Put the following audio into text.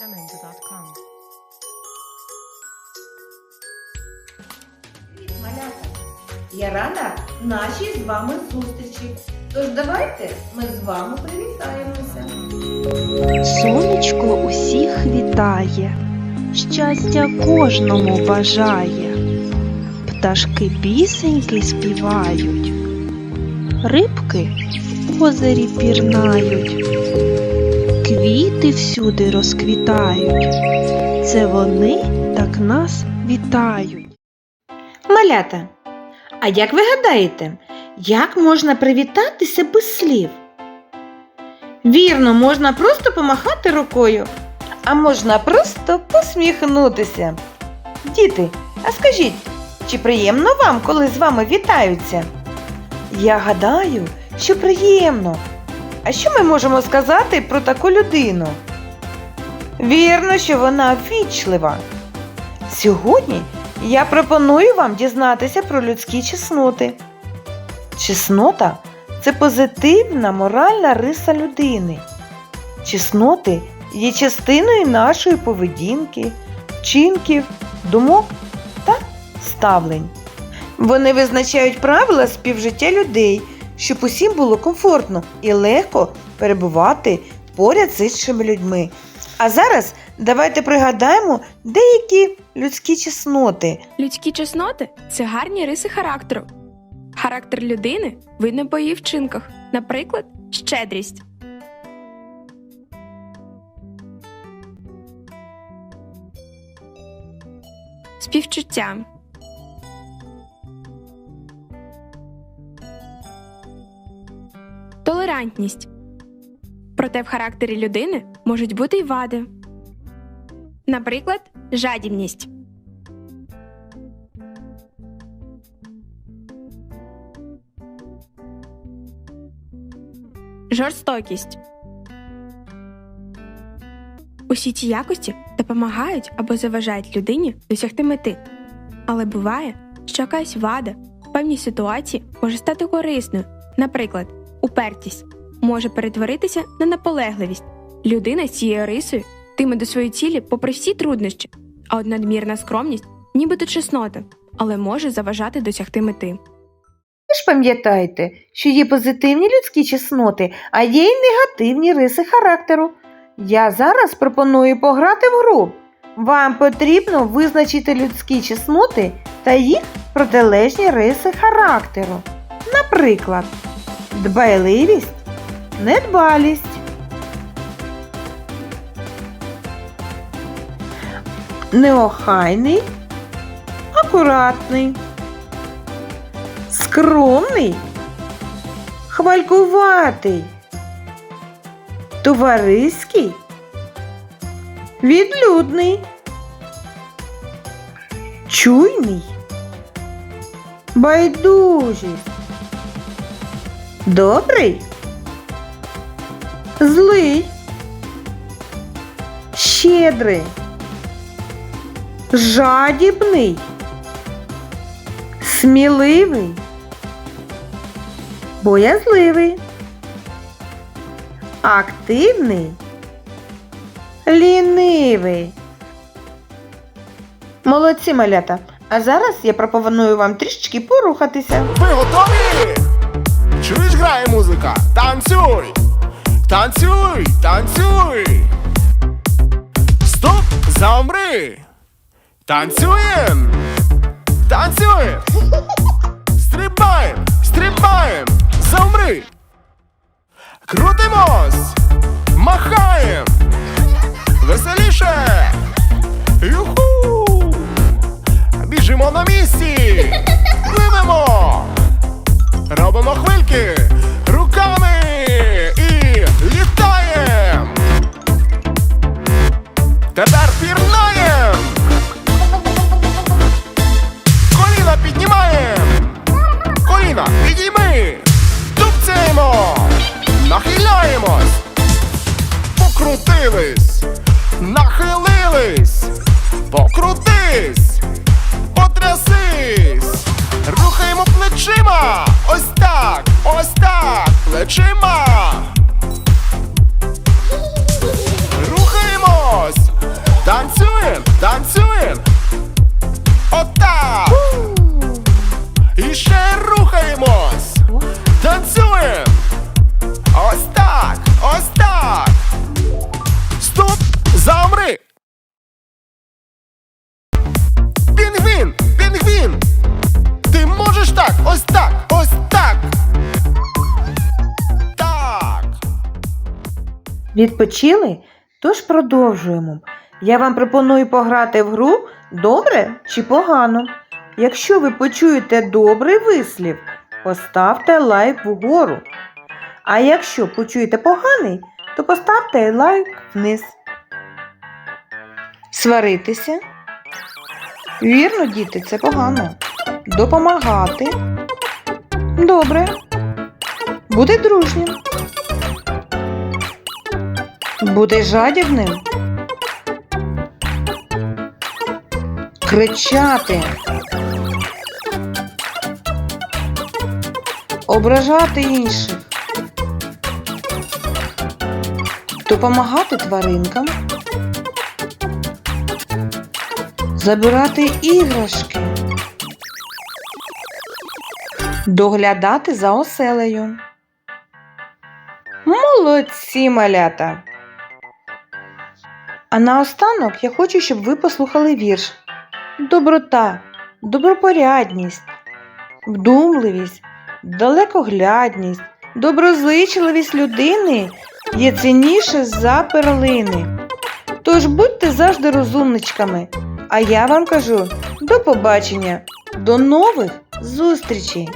Jamendo.com. Малята, я рада нашій з вами зустрічі. Тож давайте ми з вами привітаємося. Сонечко усіх вітає, щастя кожному бажає, пташки пісеньки співають, рибки в озері пірнають, квіти всюди розквітають. Це вони так нас вітають. Малята, а як ви гадаєте, як можна привітатися без слів? Вірно, можна просто помахати рукою, а можна просто посміхнутися. Діти, а скажіть, чи приємно вам, коли з вами вітаються? Я гадаю, що приємно. А що ми можемо сказати про таку людину? Вірно, що вона ввічлива. Сьогодні я пропоную вам дізнатися про людські чесноти. Чеснота це позитивна моральна риса людини. Чесноти є частиною нашої поведінки, вчинків, думок та ставлень. Вони визначають правила співжиття людей, щоб усім було комфортно і легко перебувати поряд з іншими людьми. А зараз давайте пригадаємо деякі людські чесноти. Людські чесноти це гарні риси характеру. Характер людини видно по її вчинках, наприклад, щедрість. Співчуття. Толерантність. Проте в характері людини можуть бути й вади. Наприклад, жадібність. Жорстокість. Усі ці якості допомагають або заважають людині досягти мети. Але буває, що якась вада в певній ситуації може стати корисною. Наприклад, упертість може перетворитися на наполегливість. Людина з цією рисою тиме до своєї цілі попри всі труднощі, а от надмірна скромність нібито чеснота, але може заважати досягти мети. Ви ж пам'ятайте, що є позитивні людські чесноти, а є й негативні риси характеру. Я зараз пропоную пограти в гру. Вам потрібно визначити людські чесноти та їх протилежні риси характеру. Наприклад, дбайливість, недбалість. Неохайний, акуратний скромний, хвалькуватий, товариський, відлюдний, чуйний, байдужість, добрий, злий, щедрий, жадібний сміливий, боязливий, активний, лінивий. Молодці малята. А зараз я пропоную вам трішечки порухатися. Ви готові? Танцюй! Танцюй! Танцюй! Стоп! Замри! Танцюєм! Танцюєм! Стрибаєм! Стрибаєм! Замри! Крутимось! Махаєм! Веселіше! Юху! Біжимо на місці! Пливемо! Робимо хвильки руками Тепер пірнаєм! Коліна піднімаєм! Коліна підійми! Тупцяємо! Нахиляємось! Покрутились! Нахилились! Покрутись! Потрясись! Рухаємо плечима! Ось так! Ось так! плечима. Відпочили? Тож продовжуємо. Я вам пропоную пограти в гру добре чи погано. Якщо ви почуєте добрий вислів, поставте лайк вгору. А якщо почуєте поганий, то поставте лайк вниз. Сваритися. Вірно, діти, це погано. Допомагати. Добре. Бути дружнім. Бути жадібним. Кричати. Ображати інших. Допомагати тваринкам. Забирати іграшки. Доглядати за оселею. Молодці, малята! А наостанок я хочу, щоб ви послухали вірш. Доброта, добропорядність, вдумливість, далекоглядність, доброзичливість людини є цінніше за перлини. Тож будьте завжди розумничками, а я вам кажу до побачення, до нових зустрічей!